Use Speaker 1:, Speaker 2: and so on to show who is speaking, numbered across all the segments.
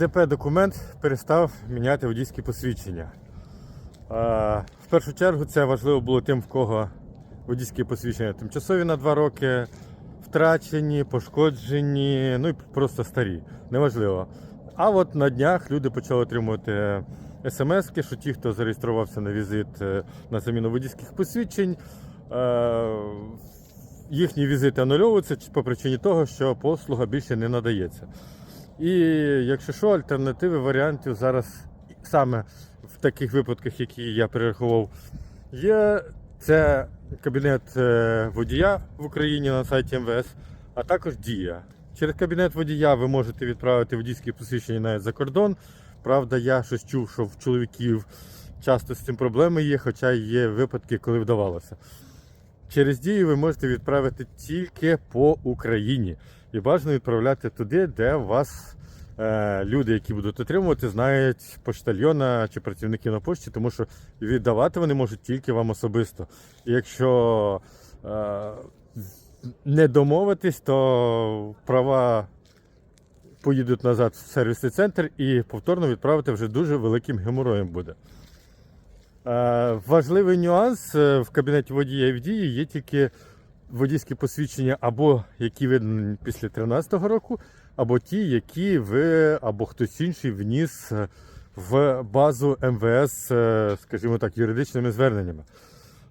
Speaker 1: ДП документ перестав міняти водійські посвідчення. В першу чергу це важливо було тим, в кого водійські посвідчення тимчасові на 2 роки, втрачені, пошкоджені, ну і просто старі. Неважливо. А от на днях люди почали отримувати смс-ки, що ті, хто зареєструвався на візит е, на заміну водійських посвідчень, е, їхні візити анульовуються по причині того, що послуга більше не надається. І якщо що, альтернативи варіантів зараз саме в таких випадках, які я перерахував, є це кабінет е, водія в Україні на сайті МВС, а також Дія. Через кабінет водія ви можете відправити водійські посвідчення навіть за кордон. Правда, я щось чув, що в чоловіків часто з цим проблеми є, хоча є випадки, коли вдавалося. Через дію ви можете відправити тільки по Україні. І бажано відправляти туди, де вас люди, які будуть отримувати, знають поштальйона чи працівників на пошті, тому що віддавати вони можуть тільки вам особисто. І якщо е, не домовитись, то права поїдуть назад в сервісний центр і повторно відправити вже дуже великим геморроєм буде. Е, Важливий нюанс е, в кабінеті водія і в дії є тільки водійські посвідчення, або які видані після 2013 року, або ті, які ви або хтось інший вніс в базу МВС, е, скажімо так, юридичними зверненнями.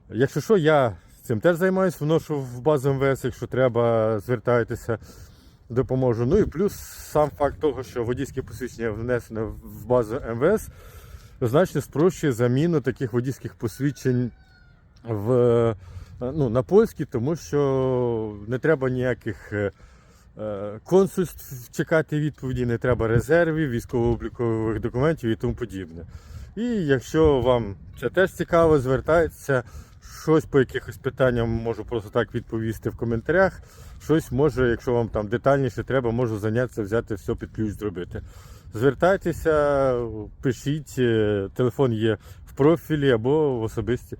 Speaker 1: Якщо що, я цим теж займаюся, вношу в базу МВС, якщо треба, звертайтеся, допоможу. Ну і плюс сам факт того, що водійське посвідчення внесено в базу МВС значно спрощує заміну таких водійських посвідчень в, ну, на польські, тому що не треба ніяких е, е, консульств чекати відповіді, не треба резервів, військово-облікових документів і тому подібне. І якщо вам це теж цікаво, звертайтеся. Щось по якихось питанням можу просто так відповісти в коментарях. Щось може, якщо вам там детальніше треба, можу зайнятися, взяти все під ключ зробити. Звертайтеся, пишіть, е, телефон є в профілі або в особисті.